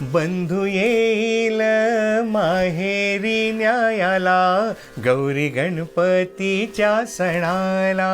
बंधू येईल माहेरी न्यायाला गौरी गणपतीच्या सणाला.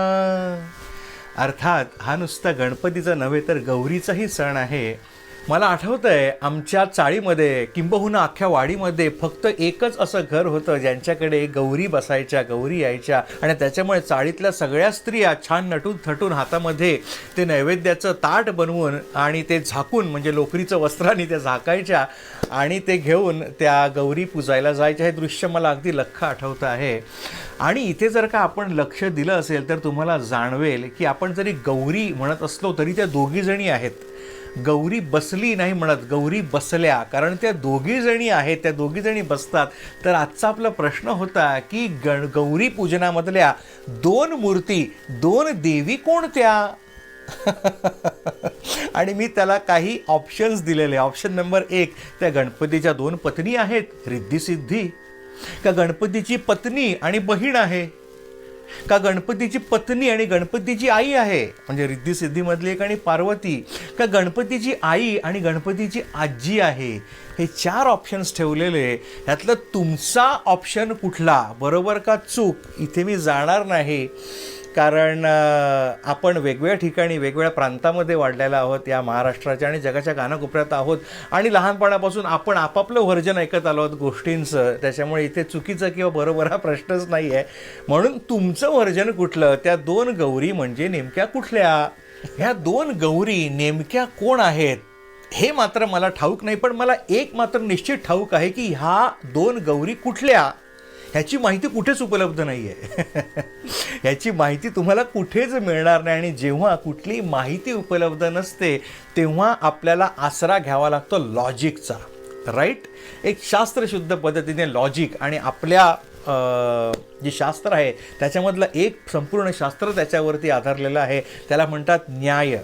अर्थात हा नुसता गणपतीचा नव्हे तर गौरीचाही सण आहे. मला आठवतं आहे आमच्या चाळीमध्ये किंबहुना अख्ख्या वाडीमध्ये फक्त एकच असं घर होतं ज्यांच्याकडे गौरी बसायच्या गौरी यायच्या आणि त्याच्यामुळे चाळीतल्या सगळ्या स्त्रिया छान नटून थटून हातामध्ये ते नैवेद्याचं ताट बनवून आणि ते झाकून म्हणजे लोकरीचं वस्त्राने त्या झाकायच्या आणि ते घेऊन त्या गौरी पूजायला जायच्या. हे दृश्य मला अगदी लख्ख आठवतं आहे. आणि इथे जर का आपण लक्ष दिलं असेल तर तुम्हाला जाणवेल की आपण जरी गौरी म्हणत असलो तरी त्या दोघीजणी आहेत. गौरी बसली नाही म्हणत गौरी बसल्या. कारण त्या दोघी जणी आहेत त्या दोघी जणी बसतात. तर आजचा आपला प्रश्न होता की गण गौरी पूजनामधल्या दोन मूर्ती दोन देवी कोणत्या? आणि मी त्याला काही ऑप्शन्स दिलेले. ऑप्शन नंबर एक त्या गणपतीच्या दोन पत्नी आहेत रिद्धी सिद्धी. का गणपतीची पत्नी आणि बहीण आहे? का गणपतीची पत्नी आणि गणपतीची आई आहे? म्हणजे रिद्धी सिद्धीमधली एक आणि पार्वती. का गणपतीची आई आणि गणपतीची आजी आहे? हे चार ऑप्शन्स ठेवलेले. यातलं तुमचा ऑप्शन कुठला? बरोबर का चूक? इथे मी जाणार नाही. कारण आपण वेगवेगळ्या ठिकाणी वेगवेगळ्या प्रांतामध्ये वाढलेला आहोत या महाराष्ट्राच्या आणि जगाच्या कानाकोपऱ्यात आहोत. आणि लहानपणापासून आपण आपापलं व्हर्जन ऐकत आलो आहोत गोष्टींचं. त्याच्यामुळे इथे चुकीचं किंवा बरोबर हा प्रश्नच नाही आहे म्हणून तुमचं व्हर्जन कुठलं? त्या दोन गौरी म्हणजे नेमक्या कुठल्या? ह्या दोन गौरी नेमक्या कोण आहेत? हे मात्र मला ठाऊक नाही पण मला एक मात्र निश्चित ठाऊक आहे की ह्या दोन गौरी कुठल्या? ह्याची माहिती कुठेच उपलब्ध नाही आहे ह्याची माहिती तुम्हाला कुठेच मिळणार नाही आणि जेव्हा कुठलीही माहिती उपलब्ध नसते तेव्हा आपल्याला आसरा घ्यावा लागतो लॉजिकचा. राईट एक शास्त्रशुद्ध पद्धतीने लॉजिक आणि आपल्या जे शास्त्र आहे त्याच्यामधलं एक संपूर्ण शास्त्र त्याच्यावरती आधारलेलं आहे. त्याला म्हणतात न्याय.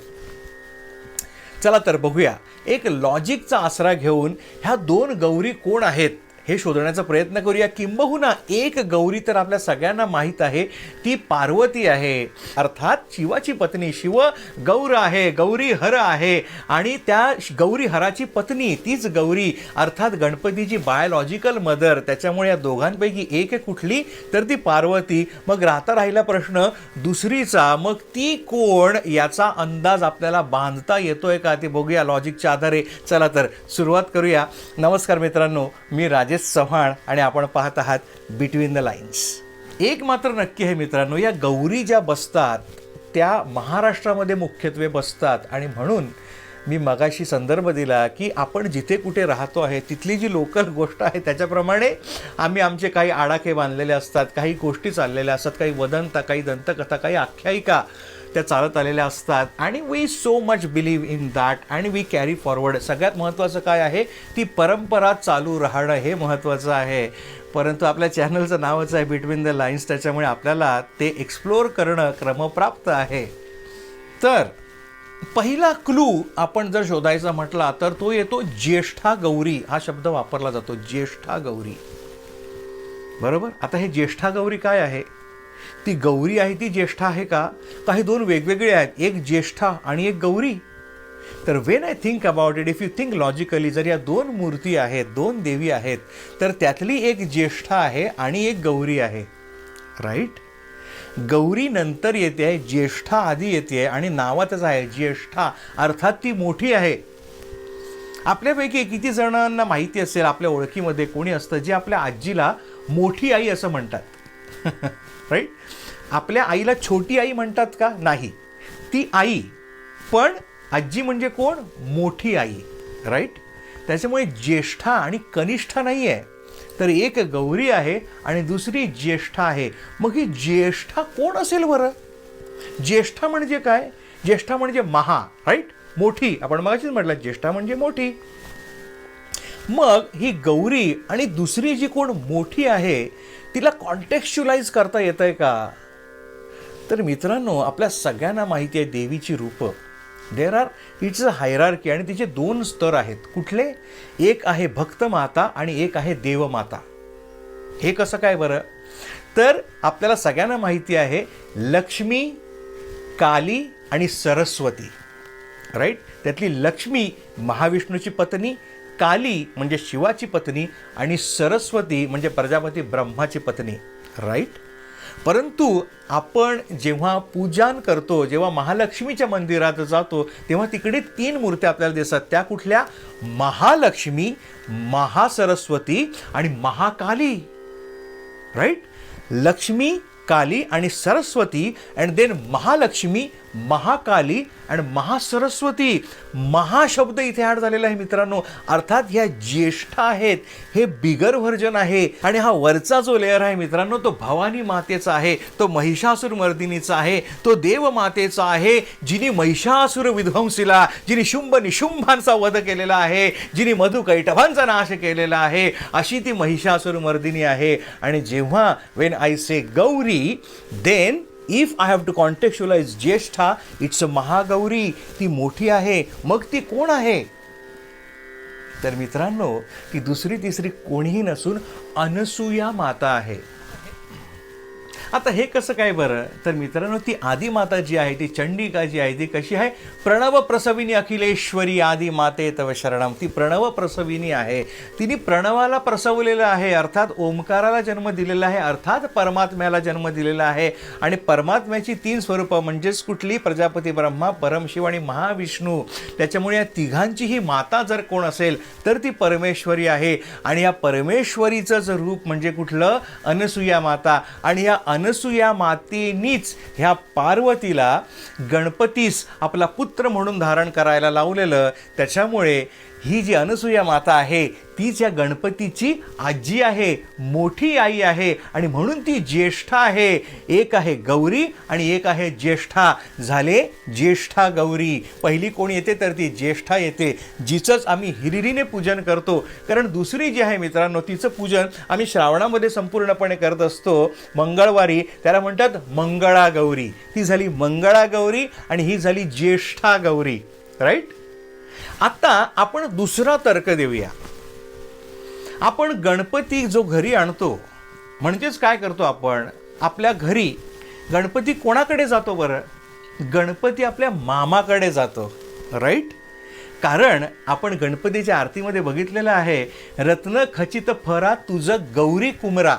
चला तर बघूया. एक लॉजिकचा आसरा घेऊन ह्या दोन गौरी कोण आहेत? हे शोधण्याचा प्रयत्न करूया. किंबहुना एक गौरी तर आपल्या सगळ्यांना माहीत आहे. ती पार्वती आहे. अर्थात शिवाची पत्नी. शिव गौर आहे गौरी हर आहे. आणि त्या गौरी हराची पत्नी तीच गौरी. अर्थात गणपतीची बायोलॉजिकल मदर त्याच्यामुळे या दोघांपैकी एक कुठली? तर ती पार्वती. मग राहता राहिला प्रश्न दुसरीचा. मग ती कोण? याचा अंदाज आपल्याला बांधता येतोय का? ते बघूया लॉजिकच्या आधारे. चला तर सुरुवात करूया. नमस्कार मित्रांनो. मी राजेश चव्हाण आणि आपण पाहत आहात बिटवीन द लाईन्स एक मात्र नक्की आहे मित्रांनो या गौरी ज्या बसतात त्या महाराष्ट्रामध्ये मुख्यत्वे बसतात. आणि म्हणून मी मगाशी संदर्भ दिला की आपण जिथे कुठे राहतो आहे तिथली जी लोकल गोष्ट आहे त्याच्याप्रमाणे आम्ही आमचे काही आडाखे बांधलेले असतात काही गोष्टी चाललेल्या असतात काही वदंता काही दंतकथा काही आख्यायिका. त्या चालत आलेल्या असतात. आणि we so much believe in that आणि वी कॅरी फॉरवर्ड सगळ्यात महत्त्वाचं काय आहे? ती परंपरा चालू राहणं हे महत्त्वाचं आहे. परंतु आपल्या चॅनलचं नावच आहे बिटवीन द लाईन्स त्याच्यामुळे आपल्याला ते एक्सप्लोअर करणं क्रमप्राप्त आहे. तर पहिला क्लू आपण जर शोधायचा म्हटला तर तो येतो ज्येष्ठा गौरी. हा शब्द वापरला जातो ज्येष्ठा गौरी. बरोबर? आता हे ज्येष्ठा गौरी काय आहे? ती गौरी आहे ती ज्येष्ठा आहे का? काही दोन वेगवेगळे आहेत एक ज्येष्ठा आणि एक गौरी. तर when I think about it if you think logically जर या दोन मूर्ती आहेत दोन देवी आहेत तर त्यातली एक ज्येष्ठा आहे आणि एक गौरी आहे. राईट गौरी नंतर येते आहे ज्येष्ठा आधी येते आहे आणि नावातच आहे ज्येष्ठा. अर्थात ती मोठी आहे. आपल्यापैकी किती जणांना माहिती असेल आपल्या ओळखीमध्ये कोणी असतं जे आपल्या आजीला मोठी आई असं म्हणतात. राईट आपल्या आईला छोटी आई म्हणतात का? नाही. ती आई पण आजी म्हणजे कोण? मोठी आई. राईट त्याच्यामुळे ज्येष्ठा आणि कनिष्ठा नाही आहे तर एक गौरी आहे आणि दुसरी ज्येष्ठा आहे. मग ही ज्येष्ठा कोण असेल बरं? ज्येष्ठा म्हणजे काय? ज्येष्ठा म्हणजे महा. राईट मोठी. आपण मगाशीच म्हटलं ज्येष्ठा म्हणजे मोठी. मग ही गौरी आणि दुसरी जी कोण? मोठी आहे तिला कॉन्टेक्च्युलाइज करता येत आहे का? तर मित्रांनो आपल्या सगळ्यांना माहिती आहे देवीची रूपं. There are it's a hierarchy आणि तिचे दोन स्तर आहेत. कुठले? एक आहे भक्त माता आणि एक आहे देवमाता हे कसं काय बरं? तर आपल्याला सगळ्यांना माहिती आहे लक्ष्मी काली आणि सरस्वती. राईट त्यातली लक्ष्मी महाविष्णूची पत्नी काली म्हणजे शिवाची पत्नी आणि सरस्वती म्हणजे प्रजापती ब्रह्माची पत्नी. राईट परंतु आपण जेव्हा पूजन करतो जेव्हा महालक्ष्मीच्या मंदिरात जातो तेव्हा तिकडे तीन मूर्त्या आपल्याला दिसतात. त्या कुठल्या? महालक्ष्मी महासरस्वती आणि महाकाली. राईट लक्ष्मी काली आणि सरस्वती अँड देन महालक्ष्मी महाकाली आणि महासरस्वती. महाशब्द इथे ॲड झालेला आहे मित्रांनो. अर्थात ह्या ज्येष्ठ आहेत हे बिगर व्हर्जन आहे आणि हा वरचा जो लेअर आहे मित्रांनो तो भवानी मातेचा आहे तो महिषासूर मर्दिनीचा आहे तो देव मातेचा आहे जिने महिषासूर विध्वंसीला जिने शुंभ निशुंभांचा वध केलेला आहे जिने मधु कैटभांचा नाश केलेला आहे अशी ती महिषासूर मर्दिनी आहे. आणि जेव्हा when I say Gauri then if I have to contextualise Jyeshtha it's a Mahagauri ती मोठी आहे. मग ती कोण आहे? तर मित्रांनो ती दुसरी तिसरी कोणीही नसून अनसूया माता आहे. आता हे कसं काय बरं? तर मित्रांनो ती आदिमाता जी आहे ती चंडिका जी आहे ती कशी आहे? प्रणव प्रसविनी अखिलेश्वरी आदि माते तव शरणम ती प्रणव प्रसविनी आहे. तिने प्रणवाला प्रसवलेलं आहे अर्थात ओंकाराला जन्म दिलेला आहे अर्थात परमात्म्याला जन्म दिलेला आहे. आणि परमात्म्याची तीन स्वरूपं म्हणजेच कुठली? प्रजापती ब्रह्मा परमशिव आणि महाविष्णू. त्याच्यामुळे या तिघांची ही माता जर कोण असेल तर ती परमेश्वरी आहे. आणि या परमेश्वरीचं जर रूप म्हणजे कुठलं? अनसुया माता. आणि या अनसुया मातेनीच ह्या पार्वतीला गणपतीस आपला पुत्र म्हणून धारण करायला लावलेलं. त्याच्यामुळे ही जी अनसुया माता आहे तीच या गणपतीची आजी आहे मोठी आई आहे आणि म्हणून ती ज्येष्ठा आहे. एक आहे गौरी आणि एक आहे ज्येष्ठा. झाले ज्येष्ठा गौरी. पहिली कोण येते तर ती ज्येष्ठा येते. जिचंच आम्ही हिरिरीने पूजन करतो. कारण दुसरी जी आहे मित्रांनो तिचं पूजन आम्ही श्रावणामध्ये संपूर्णपणे करत असतो. मंगळवारी त्याला म्हणतात मंगळा गौरी. ती झाली मंगळा गौरी आणि ही झाली ज्येष्ठा गौरी. राईट आता आपण दुसरा तर्क देऊया. आपण गणपती जो घरी आणतो म्हणजेच काय करतो आपण? आपल्या घरी गणपती कोणाकडे जातो बरं? गणपती आपल्या मामाकडे जातो राईट कारण आपण गणपतीच्या आरतीमध्ये बघितलेलं आहे रत्न खचित फरा तुझं गौरी कुमरा.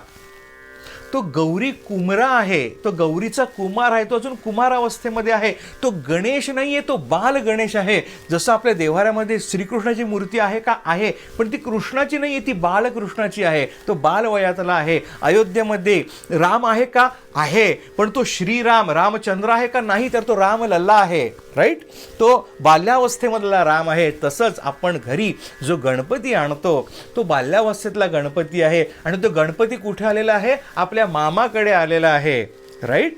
तो गौरी कुमरा आहे. तो गौरीचा कुमार आहे. तो अजून कुमार अवस्थेमध्ये आहे. तो गणेश नाही आहे तो बाल गणेश आहे. जसं आपल्या देवाऱ्यामध्ये श्रीकृष्णाची मूर्ती आहे का? आहे. पण ती कृष्णाची नाही आहे ती बालकृष्णाची आहे. तो बालवयातला आहे. अयोध्येमध्ये राम आहे का? आहे. पण तो श्रीराम रामचंद्र आहे का? नाही तर तो राम लल्ला आहे. राईट तो बाल्यावस्थेमधला राम आहे. तसंच आपण घरी जो गणपती आणतो तो बाल्यावस्थेतला गणपती आहे. आणि तो गणपती कुठे आलेला आहे? आपल्या मामाकडे आलेला आहे राईट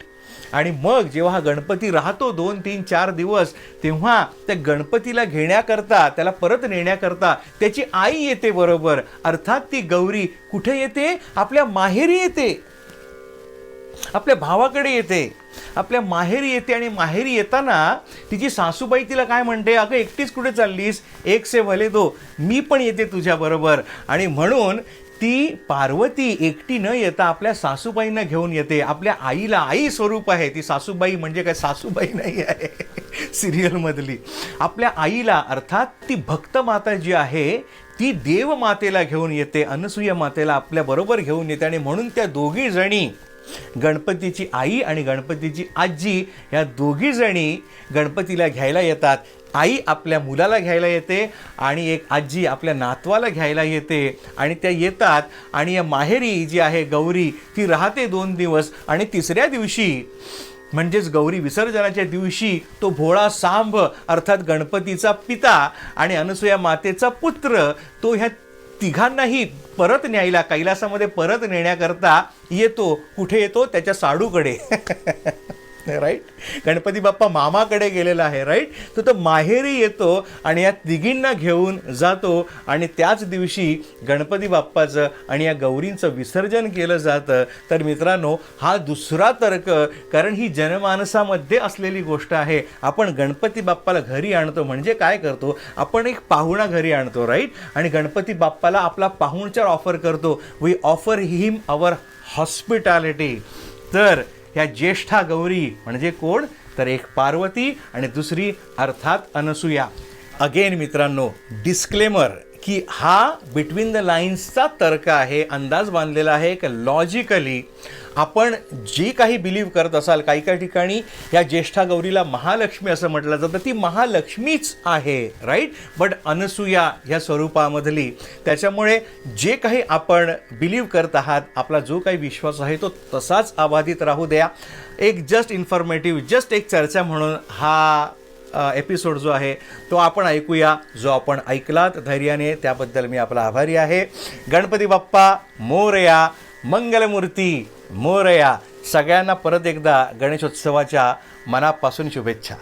आणि मग जेव्हा हा गणपती राहतो दोन तीन चार दिवस तेव्हा त्या गणपतीला घेण्याकरता त्याला परत नेण्याकरता त्याची आई येते बरोबर. अर्थात ती गौरी कुठे येते? आपल्या माहेरी येते. आपल्या भावाकडे येते. आपल्या माहेरी येते आणि माहेरी येताना तिची सासूबाई तिला काय म्हणते? अगं एकटीच कुठे चाललीस? एक से भले दो. मी पण येते तुझ्याबरोबर आणि म्हणून ती पार्वती एकटी न येता आपल्या सासूबाईंना घेऊन येते. आपल्या आईला आई स्वरूप आहे. ती सासूबाई म्हणजे काय? सासूबाई नाही आहे. सिरियलमधली आपल्या आईला अर्थात ती भक्त माता जी आहे ती देव मातेला घेऊन येते. अनसुया मातेला आपल्या बरोबर घेऊन येते. आणि म्हणून त्या दोघी जणी गणपतीची आई आणि गणपतीची आजी ह्या दोघी जणी गणपतीला घ्यायला येतात. आई आपल्या मुलाला घ्यायला येते आणि एक आजी आपल्या नातवाला घ्यायला येते. आणि त्या येतात आणि या माहेरी जी आहे गौरी ती राहते दोन दिवस आणि तिसऱ्या दिवशी म्हणजेच गौरी विसर्जनाच्या दिवशी तो भोळा सांभ अर्थात गणपतीचा पिता आणि अनसुया मातेचा पुत्र तो ह्या तिघांनाही परत न्यायला कैलासामध्ये परत नेण्याकरता येतो. कुठे येतो? त्याच्या साडूकडे. राईट गणपती बाप्पा मामाकडे गेलेला आहे राईट तर तो माहेरी येतो आणि या तिघींना घेऊन जातो आणि त्याच दिवशी गणपती बाप्पाचं आणि या गौरींचं विसर्जन केलं जातं. तर मित्रांनो हा दुसरा तर्क कारण ही जनमानसामध्ये असलेली गोष्ट आहे. आपण गणपती बाप्पाला घरी आणतो म्हणजे काय करतो? आपण एक पाहुणा घरी आणतो राईट आणि गणपती बाप्पाला आपला पाहुणचार ऑफर करतो. We offer him our hospitality तर ह्या ज्येष्ठा गौरी म्हणजे कोण? तर एक पार्वती आणि दुसरी अर्थात अनसुया. अगेन मित्रांनो डिस्क्लेमर की हा बिटवीन द लाईन्सचा तर्क आहे अंदाज बांधलेला आहे की लॉजिकली आपण जी काही बिलीव्ह करत असाल काही काही ठिकाणी या ज्येष्ठा गौरीला महालक्ष्मी असं म्हटलं जातं ती महालक्ष्मीच आहे राईट बट अनसुया ह्या स्वरूपामधली त्याच्यामुळे जे काही आपण बिलीव्ह करत आहात आपला जो काही विश्वास आहे तो तसाच अबाधित राहू द्या. एक जस्ट इन्फॉर्मेटिव्ह जस्ट एक चर्चा म्हणून हा एपिसोड जो आहे तो आपण ऐकूया जो आपण ऐकलात. धैर्याने त्याबद्दल मी आपला आभारी आहे. गणपती बाप्पा मोरया मंगलमूर्ती मोरया सगळ्यांना परत एकदा गणेशोत्सवाच्या मनापासून शुभेच्छा.